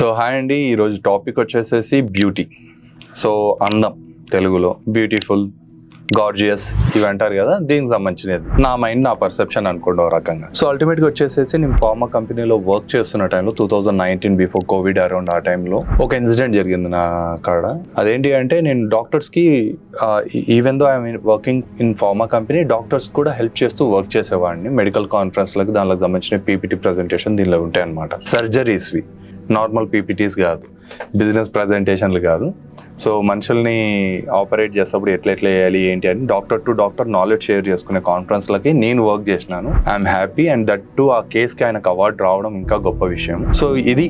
So hi అండి ఈరోజు topic వచ్చేసేసి బ్యూటీ. సో అందం తెలుగులో బ్యూటిఫుల్ గార్జియస్ ఇవి అంటారు కదా దీనికి సంబంధించినది. నా మైండ్ నా పర్సెప్షన్ అనుకోండి ఓ రకంగా. సో అల్టిమేట్గా వచ్చేసేసి నేను ఫార్మా కంపెనీలో వర్క్ చేస్తున్న టైంలో two thousand nineteen before covid around ఆ టైంలో ఒక ఇన్సిడెంట్ జరిగింది నా కాడ. అదేంటి అంటే నేను డాక్టర్స్కి even though I mean working in pharma company doctors కూడా హెల్ప్ చేస్తూ వర్క్ చేసేవాడిని. మెడికల్ కాన్ఫరెన్స్లకు దానికి సంబంధించిన పీపీటీ ప్రజెంటేషన్ దీనిలో ఉంటాయి అనమాట సర్జరీస్వి. నార్మల్ పీపీటీస్ కాదు బిజినెస్ ప్రజెంటేషన్లు కాదు. సో మనుషుల్ని ఆపరేట్ చేసేటప్పుడు ఎట్లా ఎట్లా చేయాలి ఏంటి అని doctor to doctor knowledge share చేసుకునే కాన్ఫరెన్స్లకి నేను వర్క్ చేసినాను. I'm happy and that to ఆ కేస్కి ఆయనకు అవార్డు రావడం ఇంకా గొప్ప విషయం. సో ఇది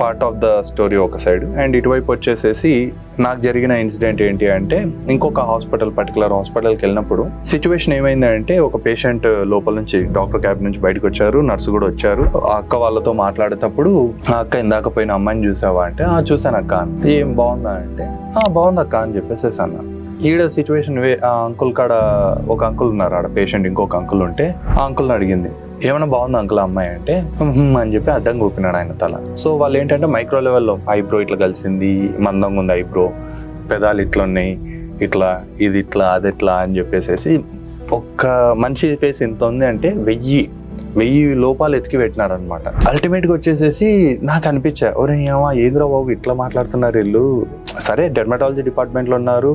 పార్ట్ ఆఫ్ ద స్టోరీ ఒక సైడ్ అండ్ ఇటువైపు వచ్చేసేసి నాకు జరిగిన ఇన్సిడెంట్ ఏంటి అంటే ఇంకొక హాస్పిటల్ పర్టికులర్ హాస్పిటల్కి వెళ్ళినప్పుడు సిచ్యువేషన్ ఏమైందంటే ఒక పేషెంట్ లోపల నుంచి డాక్టర్ క్యాబ్ నుంచి బయటకు వచ్చారు నర్సు కూడా వచ్చారు. ఆ అక్క వాళ్ళతో మాట్లాడేటప్పుడు ఆ అక్క ఇందాక పోయిన అమ్మాయిని చూసావా? అంటే ఆ చూసాను అక్క. అని. ఏం బాగుందా? అంటే ఆ బాగుంది అక్క అని చెప్పేసి అన్న. ఈడ సిచ్యువేషన్ వే ఆ అంకుల్ కాడ ఒక అంకుల్ ఉన్నారు ఆడ పేషెంట్ ఇంకొక అంకుల్ ఉంటే ఆ అంకుల్ని అడిగింది. ఏమైనా బాగుంది అంకుల్ అమ్మాయి అంటే? అని చెప్పి అడ్డం కూపినాడు ఆయన తల. సో వాళ్ళు ఏంటంటే మైక్రో లెవెల్లో ఐబ్రో ఇట్లా కలిసింది మందంగా ఉంది ఐబ్రో పెదాలు ఇట్లా ఉన్నాయి ఇట్లా ఇది ఇట్లా అది ఇట్లా అని చెప్పేసి ఒక్క మనిషి ఫేస్ ఎంత ఉంది అంటే వెయ్యి వెయ్యి లోపాలు ఎతికి పెట్టినాడు అనమాట అల్టిమేట్గా వచ్చేసేసి నాకు అనిపించా ఒరే ఏమా ఏదిరా బాబు ఇట్లా మాట్లాడుతున్నారు వీళ్ళు? సరే డెర్మటాలజీ డిపార్ట్మెంట్లో ఉన్నారు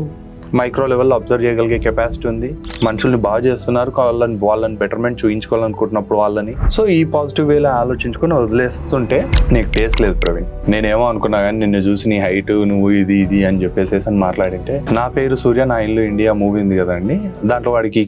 మైక్రో లెవెల్లో అబ్జర్వ్ చేయగలిగే కెపాసిటీ ఉంది. మనుషుల్ని బాగా చేస్తున్నారు. వాళ్ళని వాళ్ళని బెటర్మెంట్ చూయించుకోవాలనుకుంటున్నప్పుడు వాళ్ళని. సో ఈ పాజిటివ్ వేలో ఆలోచించుకొని వదిలేస్తుంటే నీకు టేస్ట్ లేదు ప్రవీణ్. నేనేమో అనుకున్నా కానీ నిన్ను చూసి నీ హైట్ నువ్వు ఇది ఇది అని చెప్పేసి అని మాట్లాడింటే నా పేరు సూర్య నా ఇల్లు ఇండియా మూవీ ఉంది కదండి. దాంట్లో వాడికి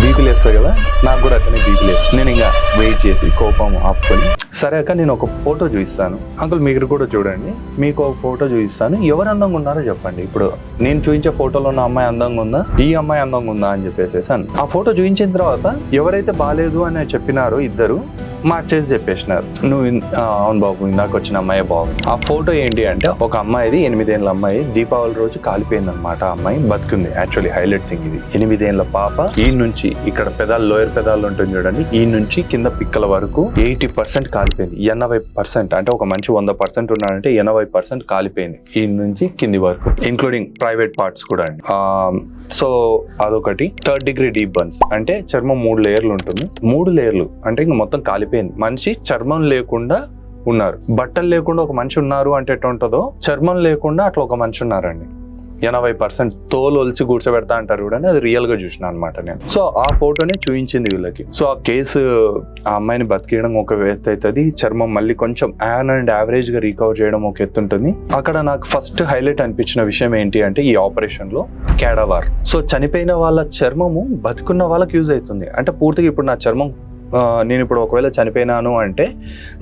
బీపీలు వేస్తాయి కదా నాకు కూడా అట్లనే బీపీలు వేస్తాయి నేను ఇంకా వెయిట్ చేసి కోపం ఆపుకొని సరే అక్క నేను ఒక ఫోటో చూపిస్తాను. అంకుల్ మీరు కూడా చూడండి. మీకు ఒక ఫోటో చూపిస్తాను. ఎవరు అందంగా ఉన్నారో చెప్పండి. ఇప్పుడు నేను చూపించే ఫోటోలో ఉన్న అమ్మాయి అందంగా ఉందా? ఈ అమ్మాయి అందంగా ఉందా అని చెప్పేసేసాను ఆ ఫోటో చూపించిన తర్వాత ఎవరైతే బాగాలేదు అని చెప్పినారో ఇద్దరు మార్చేసి చెప్పేసినారు. నువ్వు అవును బాబు ఇందాక వచ్చిన అమ్మాయి బాగుంది. ఆ ఫోటో ఏంటి అంటే ఒక అమ్మాయిది ఎనిమిదేళ్ళ అమ్మాయి దీపావళి రోజు కాలిపోయింది అనమాట అమ్మాయి బతుకుంది. యాక్చువల్లీ హైలైట్ థింగ్ ఇది. ఎనిమిదేళ్ళ పాప ఈ నుంచి ఇక్కడ పెదాలు లోయర్ పెదాలు ఉంటుంది చూడండి. ఈ నుంచి కింద పిక్కల వరకు ఎయిటీ పర్సెంట్ కాలిపోయింది. ఎనభై పర్సెంట్ అంటే ఒక మంచి వంద పర్సెంట్ ఉన్నాడంటే ఎనభై పర్సెంట్ కాలిపోయింది. ఈ నుంచి కింది వరకు ఇంక్లూడింగ్ ప్రైవేట్ పార్ట్స్ కూడా అండి. సో అదొకటి. థర్డ్ డిగ్రీ డీప్ బర్న్స్ అంటే చర్మం మూడు లేయర్లు ఉంటుంది. మూడు లేయర్లు అంటే ఇంక మొత్తం కాలిపోయింది. మనిషి చర్మం లేకుండా ఉన్నారు. బట్టలు లేకుండా ఒక మనిషి ఉన్నారు అంటే ఎట్లా ఉంటుందో చర్మం లేకుండా అట్లా ఒక మనిషి ఉన్నారండి. ఎనభై పర్సెంట్ తోలు ఒలిచి కూర్చోబెడతా అంటారు కూడా అది రియల్గా చూసిన అనమాట నేను. సో ఆ ఫోటోని చూపించింది వీళ్ళకి. సో ఆ కేసు ఆ అమ్మాయిని బతికేయడం ఒక ఎత్తు అవుతుంది. చర్మం మళ్ళీ కొంచెం యాన్ అండ్ యావరేజ్గా రికవర్ చేయడం ఒక ఎత్తు ఉంటుంది. అక్కడ నాకు ఫస్ట్ హైలైట్ అనిపించిన విషయం ఏంటి అంటే ఈ ఆపరేషన్లో కేడవార్. సో చనిపోయిన వాళ్ళ చర్మము బతుకున్న వాళ్ళకి యూజ్ అవుతుంది. అంటే పూర్తిగా ఇప్పుడు నా చర్మం నేను ఇప్పుడు ఒకవేళ చనిపోయినాను అంటే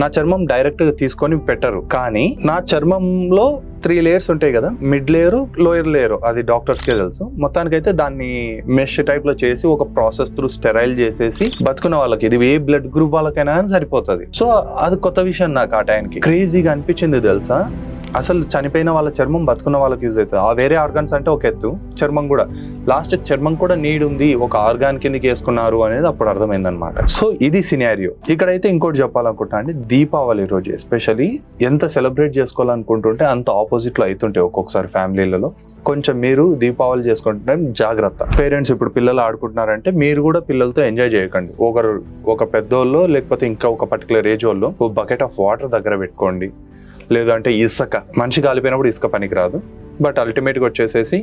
నా చర్మం డైరెక్ట్గా తీసుకొని పెట్టరు. కానీ నా చర్మంలో త్రీ లేయర్స్ ఉంటాయి కదా మిడ్ లేయర్ లోయర్ లేయర్ అది డాక్టర్స్కే తెలుసు. మొత్తానికైతే దాన్ని మెష్ టైప్లో చేసి ఒక ప్రాసెస్ త్రూ స్టెరైల్ చేసేసి బతుకున్న వాళ్ళకి ఇది ఏ బ్లడ్ గ్రూప్ వాళ్ళకైనా సరిపోతుంది. సో అది కొత్త విషయం నాకు ఆ టైంకి క్రేజీగా అనిపించింది తెలుసా? అసలు చనిపోయిన వాళ్ళ చర్మం బతుకున్న వాళ్ళకి యూజ్ అవుతుంది. ఆ వేరే ఆర్గాన్స్ అంటే ఒక ఎత్తు చర్మం కూడా. లాస్ట్ చర్మం కూడా నీడ్ ఉంది ఒక ఆర్గాన్ కిందకి వేసుకున్నారు అనేది అప్పుడు అర్థమైందనమాట సో ఇది సినారియో ఇక్కడైతే ఇంకోటి చెప్పాలనుకుంటా అండి దీపావళి రోజు ఎస్పెషలీ ఎంత సెలబ్రేట్ చేసుకోవాలనుకుంటుంటే అంత ఆపోజిట్లో అవుతుంటాయి ఒక్కొక్కసారి ఫ్యామిలీలలో. కొంచెం మీరు దీపావళి చేసుకుంటుంటే జాగ్రత్త. పేరెంట్స్ ఇప్పుడు పిల్లలు ఆడుకుంటున్నారంటే మీరు కూడా పిల్లలతో ఎంజాయ్ చేయకండి. ఒకరు ఒక పెద్దోళ్ళు లేకపోతే ఇంకా ఒక పర్టికులర్ ఏజ్ వాళ్ళు ఒక బకెట్ ఆఫ్ వాటర్ దగ్గర పెట్టుకోండి. లేదంటే ఇసుక. మనిషి కాలిపోయినప్పుడు ఇసుక పనికి రాదు బట్ అల్టిమేట్గా వచ్చేసేసి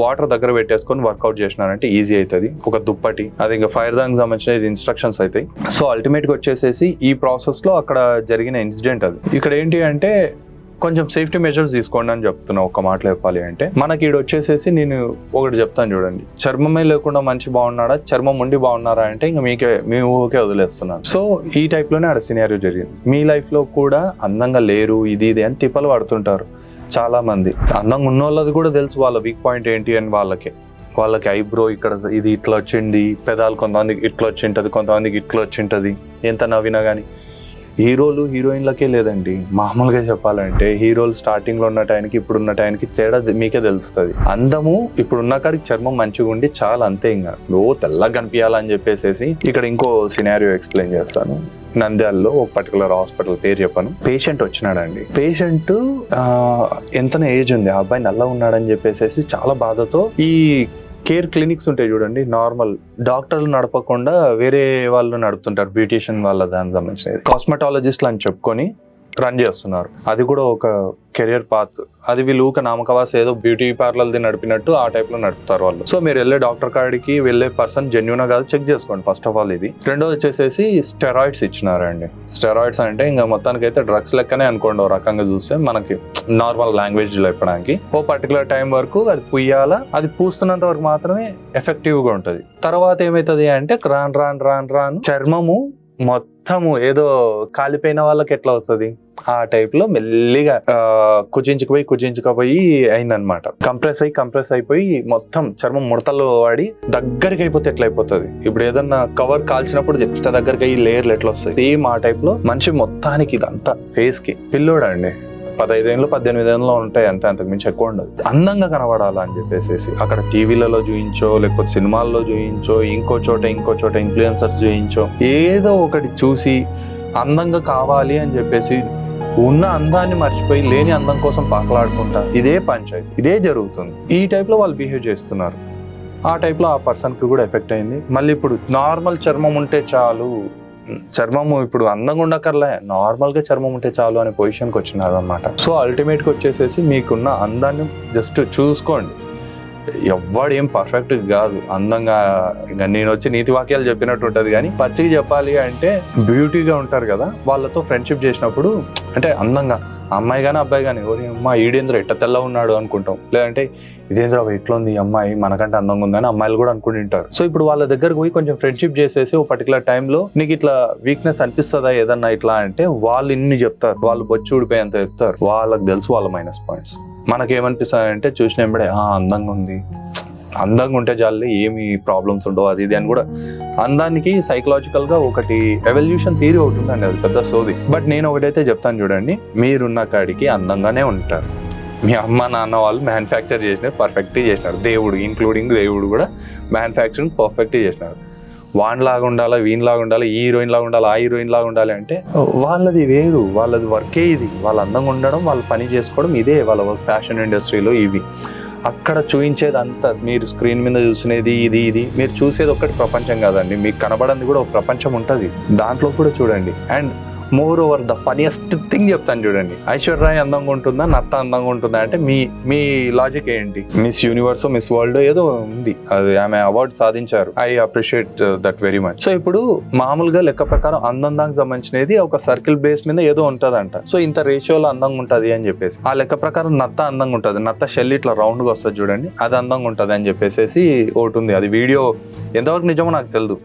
వాటర్ దగ్గర పెట్టేసుకొని వర్కౌట్ చేసినారంటే ఈజీ అవుతుంది. ఒక దుప్పటి అది ఇంకా ఫైర్ దానికి సంబంధించిన ఇన్స్ట్రక్షన్స్ అవుతాయి. సో అల్టిమేట్గా వచ్చేసేసి ఈ ప్రాసెస్లో అక్కడ జరిగిన ఇన్సిడెంట్ అది. ఇక్కడ ఏంటి అంటే కొంచెం సేఫ్టీ మెజర్స్ తీసుకోండి అని చెప్తున్నా ఒక మాటలో చెప్పాలి అంటే. మనకి ఈడ వచ్చేసేసి నేను ఒకటి చెప్తాను చూడండి. చర్మమే లేకుండా మంచి బాగున్నాడా? చర్మం ఉండి బాగున్నారా అంటే ఇంకా మీకే మీ ఊహకే వదిలేస్తున్నాను. సో ఈ టైప్లోనే ఆడ సినారియో జరిగింది. మీ లైఫ్లో కూడా అందంగా లేరు ఇది ఇది అని తిప్పలు పడుతుంటారు చాలా మంది అందంగా ఉన్న వాళ్ళది కూడా తెలుసు వాళ్ళ వీక్ పాయింట్ ఏంటి అని వాళ్ళకి. వాళ్ళకి ఐబ్రో ఇక్కడ ఇది ఇట్లా వచ్చింది పెదాలు కొంతమందికి ఇట్లా వచ్చింటది కొంతమందికి ఇట్లా వచ్చింటది ఎంత నవ్వినా కానీ హీరోలు హీరోయిన్లకే లేదండి. మామూలుగా చెప్పాలంటే హీరోలు స్టార్టింగ్లో ఉన్న టైంకి ఇప్పుడున్న టైంకి తేడా మీకే తెలుస్తుంది. అందము ఇప్పుడున్న కాడికి చర్మం మంచిగా ఉండి చాలా అంతే ఇంకా ఓ తెల్లగా కనిపించాలని చెప్పేసి ఇక్కడ ఇంకో సినారియో ఎక్స్ప్లెయిన్ చేస్తాను. నంద్యాలలో ఒక పర్టికులర్ హాస్పిటల్ పేరు చెప్పాను. పేషెంట్ వచ్చినాడండి. పేషెంట్ ఎంతనే ఏజ్ ఉంది. ఆ అబ్బాయి నల్ల ఉన్నాడని చెప్పేసి చాలా బాధతో ఈ కేర్ క్లినిక్స్ ఉంటాయి చూడండి నార్మల్ డాక్టర్లు నడపకుండా వేరే వాళ్ళు నడుపుతుంటారు బ్యూటిషియన్ వాళ్ళ దానికి సంబంధించిన కాస్మెటాలజిస్ట్లు అని చెప్పుకొని రన్ చేస్తున్నారు. అది కూడా ఒక కెరియర్ పాత్. అది వీళ్ళు ఊక నామకవాస ఏదో బ్యూటీ పార్లర్ది నడిపినట్టు ఆ టైప్లో నడుపుతారు వాళ్ళు. సో మీరు వెళ్ళే డాక్టర్ కాడికి వెళ్ళే పర్సన్ జెన్యున్ కాదు చెక్ చేసుకోండి ఫస్ట్ ఆఫ్ ఆల్ ఇది. రెండోది వచ్చేసేసి స్టెరాయిడ్స్ ఇచ్చినారండి. స్టెరాయిడ్స్ అంటే ఇంకా మొత్తానికి అయితే డ్రగ్స్ లెక్కనే అనుకోండి ఓ రకంగా చూస్తే మనకి నార్మల్ లాంగ్వేజ్లో చెప్పడానికి. ఓ పర్టికులర్ టైం వరకు అది పుయ్యాల అది పూస్తున్నంత వరకు మాత్రమే ఎఫెక్టివ్గా తర్వాత ఏమైతుంది అంటే రాన్ రాన్ రాన్ రాన్ చర్మము మొత్తము ఏదో కాలిపోయిన వాళ్ళకి ఎట్లా అవుతుంది? ఆ టైప్లో మెల్లిగా కుచించుకుపోయి కుచించుకుపోయి అయిందనమాట కంప్రెస్ అయ్యి కంప్రెస్ అయిపోయి మొత్తం చర్మం ముడతలు వాడి దగ్గరికి అయిపోతే ఎట్లా అయిపోతుంది? ఇప్పుడు ఏదన్నా కవర్ కాల్చినప్పుడు ఎంత దగ్గరికి అయ్యి లేయర్లు ఎట్లా వస్తాయి? సేమ్ ఆ టైప్లో మనిషి మొత్తానికి ఇదంతా ఫేస్కి. పిల్లోడండి పదహైదేళ్ళు పద్దెనిమిది ఏళ్ళలో ఉంటాయి. అంతే అంతకు మించి ఎక్కువ ఉండదు. అందంగా కనబడాలా అని చెప్పేసి అక్కడ టీవీలలో చూయించో లేకపోతే సినిమాల్లో చూయించో ఇంకో చోట ఇంకో చోట ఇన్ఫ్లుయెన్సర్స్ చూయించో ఏదో ఒకటి చూసి అందంగా కావాలి అని చెప్పేసి ఉన్న అందాన్ని మర్చిపోయి లేని అందం కోసం పాకలాడుకుంటా ఇదే పంచాయతీ. ఇదే జరుగుతుంది. ఈ టైప్లో వాళ్ళు బిహేవ్ చేస్తున్నారు. ఆ టైప్లో ఆ పర్సన్కి కూడా ఎఫెక్ట్ అయింది. మళ్ళీ ఇప్పుడు నార్మల్ చర్మం ఉంటే చాలు. చర్మము ఇప్పుడు అందంగా ఉండకర్లే నార్మల్గా చర్మం ఉంటే చాలు అనే పొజిషన్కి వచ్చినారు అనమాట సో అల్టిమేట్గా వచ్చేసేసి మీకున్న అందాన్ని జస్ట్ చూసుకోండి. ఎవ్వడు ఏం పర్ఫెక్ట్ కాదు. అందంగా ఇంకా నేను వచ్చి నీతి వాక్యాలు చెప్పినట్టు ఉంటుంది కానీ పచ్చిగా చెప్పాలి అంటే బ్యూటీగా ఉంటారు కదా. వాళ్ళతో ఫ్రెండ్షిప్ చేసినప్పుడు అంటే అందంగా అమ్మాయి కానీ అబ్బాయి కానీ ఓరి అమ్మ ఈడేంద్ర ఎట్ట తెల్ల ఉన్నాడు అనుకుంటాం. లేదంటే ఇదేంద్ర ఎట్లా ఉంది అమ్మాయి మనకంటే అందంగా ఉందని అమ్మాయిలు కూడా అనుకుంటుంటారు సో ఇప్పుడు వాళ్ళ దగ్గర పోయి కొంచెం ఫ్రెండ్షిప్ చేసేసి ఒక పర్టికులర్ టైంలో నీకు ఇట్లా వీక్నెస్ అనిపిస్తుందా ఏదన్నా ఇట్లా అంటే వాళ్ళు ఇన్ని చెప్తారు. వాళ్ళు బొచ్చు ఊడిపోయేంత చెప్తారు. వాళ్ళకి తెలుసు వాళ్ళ మైనస్ పాయింట్స్ మనకేమనిపిస్తుంది అంటే చూసిన "ఆ, అందంగా ఉంది. అందంగా ఉంటే చాలు ఏమి ప్రాబ్లమ్స్ ఉండవు అది ఇది అని కూడా అందానికి సైకలాజికల్గా ఒకటి రెవల్యూషన్ థియరీ ఒకటి ఉందండి అది పెద్ద సోది. బట్ నేను ఒకటైతే చెప్తాను చూడండి మీరున్న కాడికి అందంగానే ఉంటారు. మీ అమ్మ నాన్న వాళ్ళు మ్యానుఫ్యాక్చర్ చేసినారు పర్ఫెక్ట్ చేసినారు. దేవుడు ఇంక్లూడింగ్ దేవుడు కూడా మ్యానుఫ్యాక్చరింగ్ పర్ఫెక్ట్ చేసినారు. వాన్లాగా ఉండాలా ఉండాలి ఈ హీరోయిన్ లాగా ఉండాలి ఆ హీరోయిన్ లాగా ఉండాలి అంటే వాళ్ళది వేరు వాళ్ళది వర్కే ఇది. వాళ్ళ అందంగా ఉండడం వాళ్ళు పని చేసుకోవడం ఇదే వాళ్ళ వర్క్ ఫ్యాషన్ ఇండస్ట్రీలో ఇవి. అక్కడ చూయించేది అంతా మీరు స్క్రీన్ మీద చూసినది ఇది ఇది. మీరు చూసేది ఒక్కటి ప్రపంచం కాదండి. మీకు కనబడింది కూడా ఒక ప్రపంచం ఉంటుంది. దాంట్లో కూడా చూడండి. And moreover the funniest thing చెప్తాను చూడండి. ఐశ్వర్య అందంగా ఉంటుందా? నత్త అందంగా ఉంటుందా? అంటే మీ మీ లాజిక్ ఏంటి? మిస్ యూనివర్స్ మిస్ వరల్డ్ ఏదో ఉంది. అది ఆమె అవార్డు సాధించారు. I appreciate that very much so ఇప్పుడు మామూలుగా లెక్క ప్రకారం అందం దానికి సంబంధించినది ఒక సర్కిల్ బేస్ మీద ఏదో ఉంటదంట. సో ఇంత రేషియోలో అందంగా ఉంటది అని చెప్పేసి. ఆ లెక్క ప్రకారం నత్త అందంగా ఉంటది. నత్త షెల్ ఇట్లా రౌండ్గా వస్తుంది చూడండి. అది అందంగా ఉంటది అని చెప్పేసి ఒకటి ఉంది అది వీడియో ఎంతవరకు నిజమో నాకు తెలియదు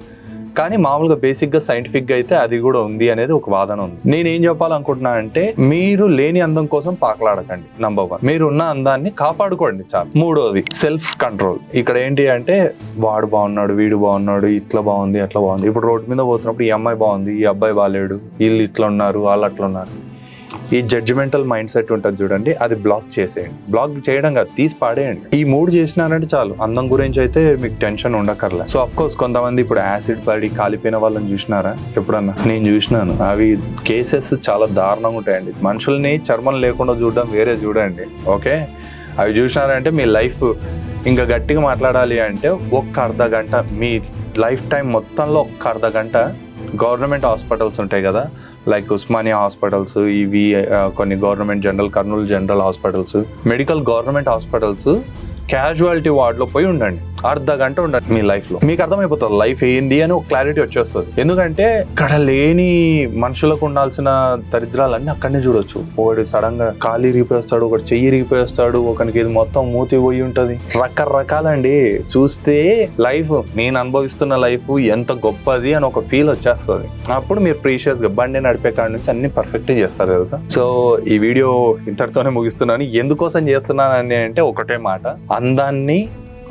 కానీ మామూలుగా బేసిక్గా సైంటిఫిక్గా అయితే అది కూడా ఉంది అనేది ఒక వాదన ఉంది. నేను ఏం చెప్పాలనుకుంటున్నా అంటే మీరు లేని అందం కోసం పాకలాడకండి నంబర్ వన్ మీరు ఉన్న అందాన్ని కాపాడుకోండి చాలు. మూడోది సెల్ఫ్ కంట్రోల్ ఇక్కడ ఏంటి అంటే వాడు బాగున్నాడు వీడు బాగున్నాడు ఇట్లా బాగుంది అట్లా బాగుంది. ఇప్పుడు రోడ్డు మీద పోతున్నప్పుడు ఈ అమ్మాయి బాగుంది ఈ అబ్బాయి బాగాలేడు వీళ్ళు ఇట్లా ఉన్నారు వాళ్ళు అట్లా ఉన్నారు. ఈ జడ్జిమెంటల్ మైండ్ సెట్ ఉంటుంది చూడండి అది బ్లాక్ చేసేయండి. బ్లాక్ చేయడం కాదు తీసి పాడేయండి. ఈ మూడు చేసినారంటే చాలు అందం గురించి అయితే మీకు టెన్షన్ ఉండకర్లే సో అఫ్ కోర్స్ కొంతమంది ఇప్పుడు యాసిడ్ పడి కాలిపోయిన వాళ్ళని చూసినారా? ఎప్పుడన్నా? నేను చూసినాను. అవి కేసెస్ చాలా దారుణంగా ఉంటాయండి. మనుషుల్ని చర్మం లేకుండా చూడడం వేరే చూడండి ఓకే? అవి చూసినారంటే మీ లైఫ్ ఇంకా గట్టిగా మాట్లాడాలి అంటే ఒక్క అర్ధ గంట మీ లైఫ్ టైం మొత్తంలో ఒక్క అర్ధ గంట గవర్నమెంట్ హాస్పిటల్స్ ఉంటాయి కదా లైక్ ఉస్మానియా హాస్పిటల్స్ ఇవి కొన్ని government general Kurnool general hospitals. Medical government hospitals casualty వార్డులో పోయి ఉండండి. అర్ధ గంట ఉండాలి మీ లైఫ్లో మీకు అర్థమైపోతుంది లైఫ్ ఏంటి అని ఒక క్లారిటీ వచ్చేస్తుంది. ఎందుకంటే ఇక్కడ లేని మనుషులకు ఉండాల్సిన దరిద్రాలన్నీ అక్కడనే చూడొచ్చు. ఒకటి సడన్గా కాలు ఇరిగిపోయేస్తాడు ఒకటి చెయ్యి ఇరిగిపోయేస్తాడు ఒకనికి ఇది మొత్తం మూతి పోయి ఉంటది. రకరకాలండి. చూస్తే లైఫ్ నేను అనుభవిస్తున్న లైఫ్ ఎంత గొప్పది అని ఒక ఫీల్ వచ్చేస్తుంది. అప్పుడు మీరు ప్రీషియస్గా బండి నడిపే కాడ నుంచి అన్ని పర్ఫెక్ట్ చేస్తారు తెలుసా? సో ఈ వీడియో ఇంతటితోనే ముగిస్తున్నాను. ఎందుకోసం చేస్తున్నాను అని అంటే ఒకటే మాట. అందాన్ని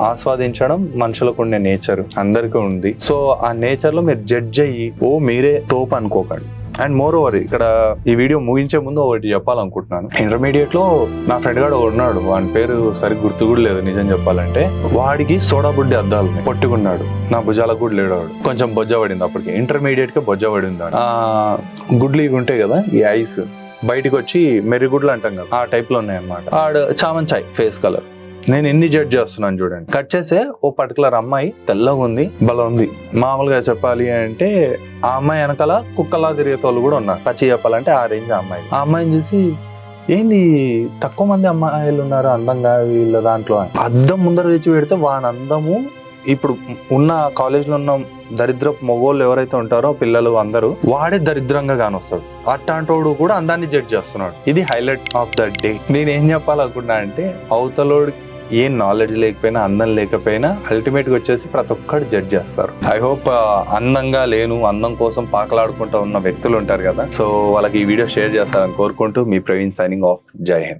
ఆస్వాదించడం మనుషులకు ఉండే నేచర్ అందరికీ ఉంది. సో ఆ నేచర్లో మీరు జడ్జ్ అయ్యి ఓ మీరే తోపు అనుకోకండి. అండ్ మోర్ ఓవర్ ఇక్కడ ఈ వీడియో ముగించే ముందు ఒకటి చెప్పాలనుకుంటున్నాను. ఇంటర్మీడియట్లో నా ఫ్రెండ్ గాడు ఉన్నాడు. వాని పేరు సరి గుర్తు కూడా లేదు నిజం చెప్పాలంటే. వాడికి సోడా బుడ్డి అద్దాలు పట్టుకున్నాడు. నా భుజాలకు కూడా లేడు వాడు కొంచెం బొజ్జ పడింది అప్పటికి. ఇంటర్మీడియట్కి బొజ్జ పడింది ఆ గుడ్లు ఇవి ఉంటాయి కదా ఈ ఐస్ బయటికి వచ్చి మెరుగుడ్లు అంటాం కదా ఆ టైప్లో ఉన్నాయన్నమాట. ఆడు చామంచాయ్ ఫేస్ కలర్ నేను ఎన్ని జడ్జ్ చేస్తున్నాను చూడండి. కట్ చేసే ఓ పర్టికులర్ అమ్మాయి తెల్లగా ఉంది బల ఉంది. మామూలుగా చెప్పాలి అంటే ఆ అమ్మాయి వెనకాల కుక్కలా తిరిగే తోళ్ళు కూడా ఉన్నారు. పచ్చి చెప్పాలంటే ఆ రేంజ్ ఆ అమ్మాయి ఆ అమ్మాయిని చూసి ఏంది తక్కువ మంది అమ్మాయిలు ఉన్నారు అందంగా వీళ్ళ దాంట్లో? అద్దం ముందర తెచ్చి పెడితే వాని అందము ఇప్పుడు ఉన్న కాలేజీలో ఉన్న దరిద్రపు మగోళ్ళు ఎవరైతే ఉంటారో పిల్లలు అందరూ వాడే దరిద్రంగా కానొస్తాడు. అట్లాంటోడు కూడా అందాన్ని జడ్జ్ చేస్తున్నాడు. ఇది హైలైట్ ఆఫ్ ద డే నేను ఏం చెప్పాలనుకున్నా అంటే అవతలోడికి ఏం నాలెడ్జ్ లేకపోయినా అందం లేకపోయినా అల్టిమేట్గా వచ్చేసి ప్రతి ఒక్కటి జడ్జ్ చేస్తారు. ఐ హోప్ uh, అందంగా లేను అందం కోసం పాకలాడుకుంటూ ఉన్న వ్యక్తులు ఉంటారు కదా. సో వాళ్ళకి ఈ వీడియో షేర్ చేస్తారని కోరుకుంటూ మీ ప్రవీణ్ సైనింగ్ ఆఫ్ జై హింద్.